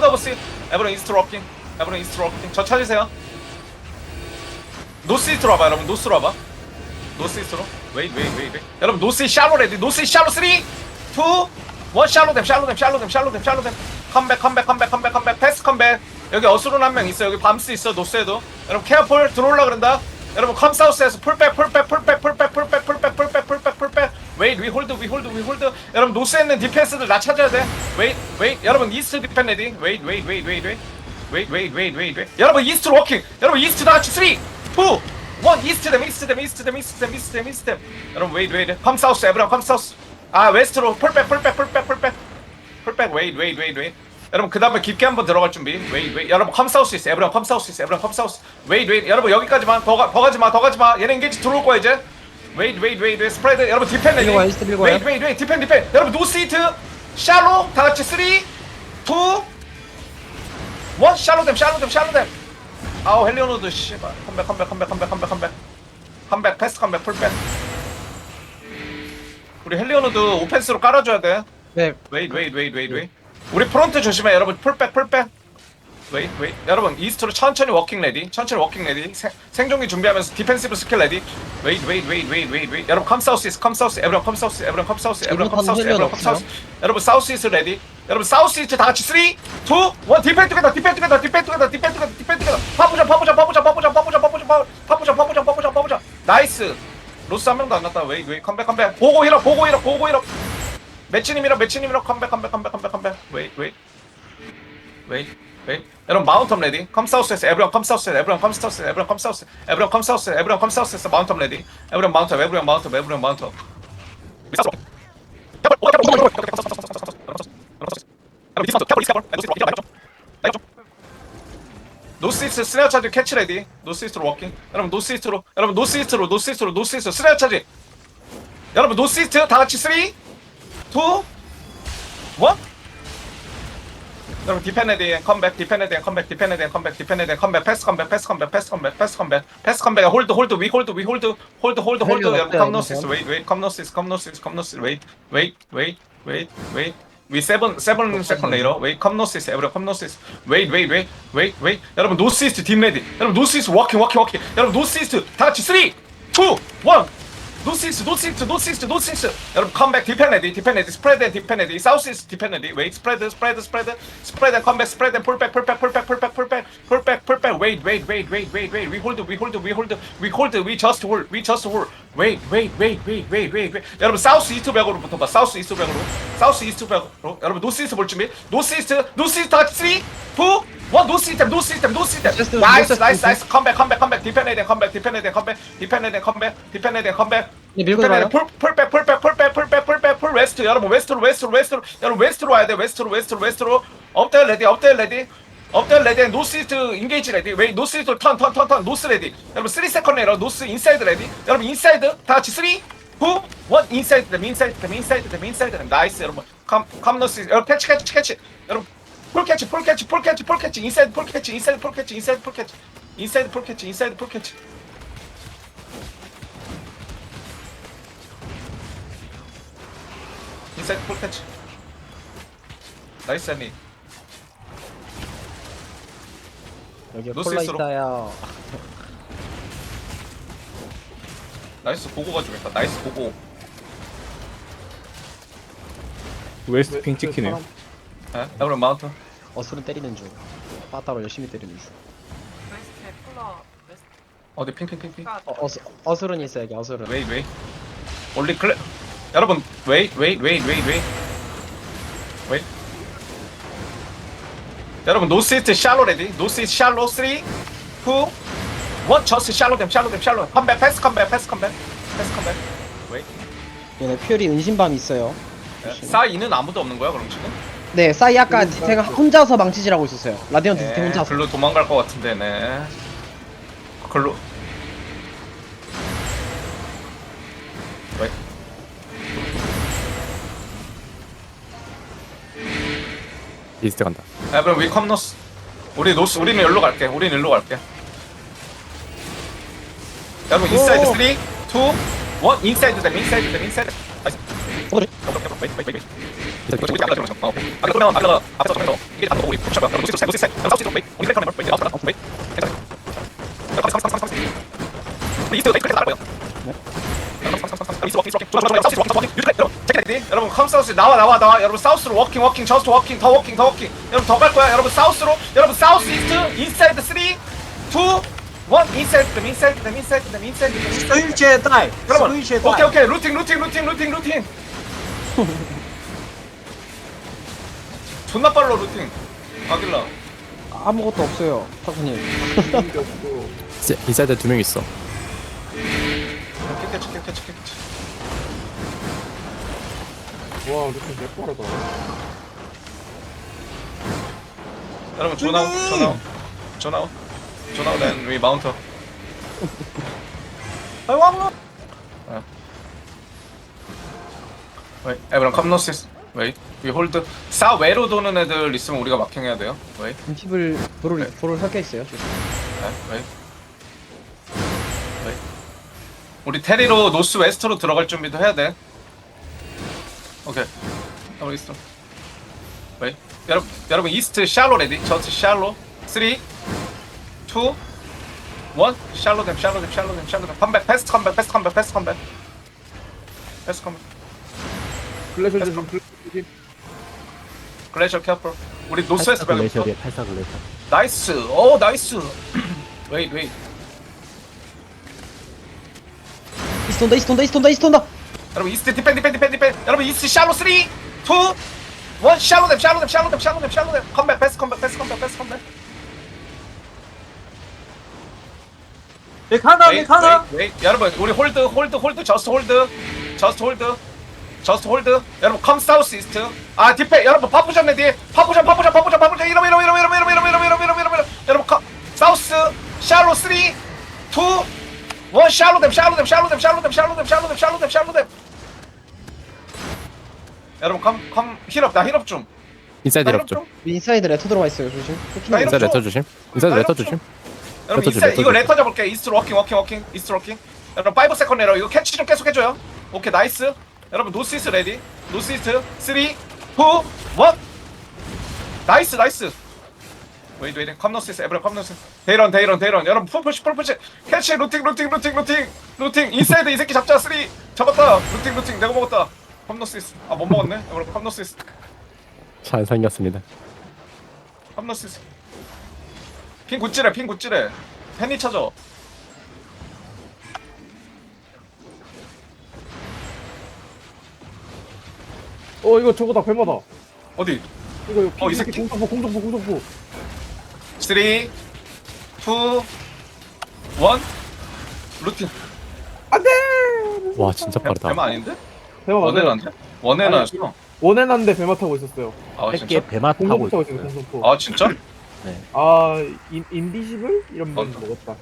포다보스 에브런 이스트 워킹 에브런 이스트 워킹. 저 찾으세요. 노스 이스트로 와봐 여러분. 노스로 와봐. 노스 이스트로. 웨이 웨이 웨이 여러분 노스 샬로 레디. 노스 샬로 3 2 1 샬로 댐 샬로 댐 샬로 댐 샬로 댐 샬로 댐. 컴백 컴백 컴백 컴백 컴백. 패스 컴백. 여기 어수룬 한 명 있어 여기 밤스 있어 노스에도. 여러분 케어풀 들어올라 그런다. 여러분 컴사우스에서 풀백 풀백 풀백 풀백. 웨이 위 홀드 위 홀드 위 홀드 여러분 노스에 있는 디펜스들 나 찾아야 돼. 웨이 웨이 여러분 이스트 디펜 레디 웨이 웨이 웨이 웨이 웨이 웨이 웨이 웨이 여러분 이스트로 워킹 여러분 이스트 다 같이 3 2 1 이스트 댐 이스트 댐 이스트 댐 이스트 댐 이스트 댐 이스트 댐 여러분 웨이 웨이 컴 사우스 에브람 컴 사우스 아 웨스트로 풀백 풀백 풀백 풀백 풀백 웨이 웨이 웨이 웨이 여러분 그 다음에 깊게 한번 들어갈 준비. 웨이 웨이 여러분 컴 사우스 있어 에브람 컴 사우스 있어 에브람 컴 사우스 웨이 웨이 여러분 여기까지만. 더, 가, 더 가지마 더 가지마. 얘네 인게이지 들어올 거야 이제 웨이 웨이 웨이 웨이 스프레드 여러분 디펜 레디 밀고 와, 이스트 밀고 와요. 웨이 웨이 웨이 디펜 디펜 여러분 노스 히트 샬로 다 같이 3 2 1 샬로 댐 샬로 댐 샬로 댐 아우 헬리오노드 씨발. 컴백 컴백 컴백 컴백 컴백 컴백. 컴백 패스 컴백 풀백 우리 헬리오노드 오펜스로 깔아줘야 돼. 네. 웨이 웨이 웨이 웨이 웨이 우리 프론트 조심해. 여러분 풀백 풀백 웨이 웨이 여러분 이스트로 천천히 워킹 레디. 천천히 워킹 레디. 생, 생존기 준비하면서 디펜시브 스킬 레디. 웨이 웨이 웨이 웨이 웨이 웨이 여러분 컴 사우스 컴 사우스 에브런 컴 사우스 에브런 컴 사우스 에브런 컴 사우스 에브런 컴 사우스 여러분 사우스 이스 레디 여러분 사우스 이스 다 같이 3 2 1 디펜 투게더 디펜 투게더 디펜 투게더 디펜 투게더 디펜 투게더 파부자 파부자 파부자 파부자 파부자 파부자 파부자 파부자 파부자 파부자 나이스 로스 한 명도 안 났다. 웨이 웨이 컴백 컴백 보고 힐업 보고 힐업 보고 힐업 매치님이랑 매치님이랑 컴백 컴백 컴백 컴백 컴백 웨이 웨이 웨이 웨이 여러분 마운트 업 레디? 컴 사우스에서 에브리언 컴 사우스 에브리언 컴 사우스 에브리언 컴 사우스 에브리언 컴 사우스 에브리언 컴 사우스에서 마운트 업 레디? 에브리언 마운트 업 에브리언 마운트 업 노스이스트 스네어 차지 캐치 레디? 노스이스트로 워킹. 여러분 노스이스트로 여러분 노스이스트로 노스이스트로 노스이스트 스네어 차지. 여러분 노스이스트 다 같이 3 2 1 여러분 디펜에 대한 컴백, 디펜에 대한 컴백, 디펜에 대한 컴백, 디펜에 대한 컴백, 패스 컴백, 패스 컴백, 패스 컴백, 패스 컴백, 패스 컴백, 홀드, 홀드, 위, 홀드, 위, 홀드, 홀드, 홀드, 홀드, 여러분 컴노시스, 웨이, 웨이, 컴노시스, 컴노시스, 컴노시스, 웨이, 웨이, 웨이, 웨이, 웨이. We seven seven second later. Wait, come north east. Everyone, come north east. Wait, wait, wait, wait, wait. 여러분 north east team ready. 여러분 north east walking, walking, walking. 여러분 north east 다 같이 three, two, one. 노스 이스트 노스 이스트 노스 이스트 노스 이스트 여러분 컴백 디펜레디 디펜레디 스프레드 디펜레디 사우스 이스트 디펜레디 웨이 스프레드 스프레드 스프레드 스프레드 컴백 스프레드 풀백 풀백 풀백 풀백 풀백 풀백 풀백 웨이 웨이 웨이 웨이 웨이 웨이 위 홀드 위 홀드 위 홀드 위 홀드 위 저스트 홀 위 저스트 홀 웨이 웨이 웨이 웨이 웨이 웨이 웨이 여러분 사우스 이스트 벽으로 붙어봐. 사우스 이스트 벽으로. 사우스 이스트 벽으로. 여러분 노스 이스트 볼 준비? 노스 이스트 노스 이스트 다 같이 3 2 1 노스 이스트 노스 이스트 노스 do- 나이스 나이스 나이스 컴백 컴백 컴백 디펜레디 컴백 디펜레디 컴백 디펜레디 컴백 디펜레디 컴백 네, 밀고 들어와요. 풀 풀백 풀백 풀백 풀백 풀백 풀 웨스트 여러분 웨스트로 웨스트로 웨스트로 여러분 웨스트로 와야 돼 웨스트로 웨스트로 웨스트로. 업데일 레디 업데일 레디 업데일 레디 노스 이스트 인게이지 레디. 웨이 노스 이스트 턴턴 턴 턴 노스 레디. 여러분 3 세컨 레러 노스 인사이드 레디. 여러분 인사이드. 다 같이 3 2 1 인사이드 댐 인사이드 댐 인사이드 댐 인사이드 댐. 나이스 여러분. 컴컴 노스 여러분 캐치 캐치 캐치. 여러분 풀 캐치 풀 캐치 풀 캐치 풀 캐치. 인사이드 풀 캐치 인사이드 풀 캐치 인사이드 풀 캐치. 인사이드 풀 캐치 인사이드 풀 캐치. 인사이드 풀 캐치. 나이스 애니 여기 콜라 이스트로. 있어요. 나이스 보고 가지고 있다 나이스 보고 웨스트 핑 찍히네요. 에? 여러분 마운트 어스른 때리는 중. 빠따로 열심히 때리는 중. 웨스트 어디 핑핑핑핑 가 어, 어스, 어스른 있어 여기 어스른. 웨이 웨이 올리 클레 여러분 웨이 웨이 웨이 웨이 웨이 웨이 여러분 노스이스트 샬로 레디 노스이스트 샬로 3 2 1 저스 샬로 댐 샬로 댐 샬로 컴백 패스 컴백 패스 컴백 패스 컴백 웨이 얘네 퓨리 은신밤 있어요. 사이는 아무도 없는 거야 그럼 지금? 네, 싸이 아까 디탱 혼자서 망치질하고 있었어요. 라디언 네, 혼자서. 글로 도망갈 것 같은데 네 글로 이스트 간다. 야 그럼 위 컴 노스 우리 노스 우리는 여기로 갈게 우리는 여기로 갈게 여러분 인사이드 3 2 1 인사이드 댐 인사이드 댐 인사이드 나이스. 그래. 웨이, 웨이, 웨이, 웨이. 아까 그러면 아까 앞에서 정해서 이게 다 우리 붙여봐. 노스 세 노스 세. 사우스 좀 웨이. 우리 백그라운드 멤버 웨이. 나왔다. 웨이. 괜찮아. 이스트 웨이 그렇게 나갈 거예요. 이스트 워킹 워킹. 좋아 좋아 좋아. 사우스 워킹 워킹. 유지 여러분. 체크 여러분 컴 사우스 나와 나와 나와. 여러분 사우스로 워킹 워킹 저스트 워킹 더 워킹 더 워킹. 여러분 더 갈 거야. 여러분 사우스로. 여러분 사우스 이스트 인사이드 3 2 1 인사이드 them 인사이드 them 인사이드 them 인사이드 them. 스위치에 다이. 여러분 스위치에 오케이 다이. 오케이 루팅 루팅 루팅 루팅 루팅 존나 빨라 루팅 아길라 아무것도 없어요 타쿠님 인사이드 두 명 있어. 캐치 캐치 캐치 캐치 와, 이렇게 몇 빠르다. 여러분 조나우 조나우 조나우 조나우 then we mount up 아이 왕. wait everyone come north wait we hold 사 외로 도는 애들 있으면 우리가 마킹해야 돼요. wait 팁을 불을 불을 섞여 있어요. 네, wait wait 우리 테리로 노스 웨스트로 들어갈 준비도 해야 돼 오케이. 여러분 이스트 웨이 여러분 여러분 이스트 샬로 레디? 저스 샬로 3 2 1 샬로 댐 샬로 댐 샬로 댐 샬로 댐. 컴백 패스트 컴백 패스트 컴백 패스트 컴백. 패스트 컴백. 글래셔 좀 글래셔. 글래셔 캐플 우리 노스 웨스트 밸런스 팔사 글래셔. 나이스. 오 나이스. 웨이 웨이 이스트 온다 이스트 온다 여러분 이스트 디펜 디펜 디펜 디펜 여러분 이스트 샬로 3 2 1 샬로 댐 샬로 댐 샬로 댐 샬로 댐 샬로 댐 컴백 패스 컴백 패스 컴백 패스 컴백 백 하나, 백 하나. 웨이, 웨이. 여러분 우리 홀드 홀드 홀드 저스트 홀드 저스트 홀드 저스트 홀드 여러분 컴 사우스 이스트 아 디펜 여러분 파푸전 뒤에 파푸전 파푸전 파푸전 파푸전 이러면 이러면 이러면 이러면 이러면 이러면 이러면 이러면 이러면 여러분 컴 사우스 샬로 3 2 1 샬로 댐 샬로 댐 샬로 댐 샬로 댐 샬로 댐 샬로 댐 샬로 댐 샬로 댐 여러분 컴 컴 힐업 나 힐업 좀. 인사이드 나랩 좀. 인사이드 레터 들어가 있어요 조심. 인사이드 좀. 레터 조심. 인사이드 레터 조심. 여러분 레터 이스 레터 이거 줘. 레터 잡을게. 이스트로 워킹 워킹 워킹. 이스트 워킹. 여러분 5 세컨 내려 이거 캐치 좀 계속 해줘요. 오케이 나이스. 여러분 노스 이스트 레디. 노스 이스트 3 2 1 나이스 나이스. 웨이트 웨이트 컴 노스 이스트 에브라 컴 노스 데이런 데이런 데이런. 여러분 풀푸시 풀푸시. 캐치 루팅 루팅 루팅 루팅 루팅. 인사이드 이 새끼 잡자. 3 잡았다. 루팅 루팅. 내가 먹었다 이스트 아못 먹었네 노스 이스트 잘 생겼습니다. 이스트 핑 굿찌래 핑 굿찌래 팬이 찾아 어, 이거 저거다, 배마다. 어디 이거, 이거, 어, 이 새끼. 공정부, 공정부, 공정부. 3 2 1 루틴 와 진짜 빠르다. 아닌데? 배마 원에는 맞아요. 안 돼? 안 아니, 돼? 원해놨는데 배마 타고 있었어요. 아 진짜? 배마 타고 있었어요, 공정부. 아 진짜? 아, 인, 인디시블? 이런 분 맞다. 먹었다.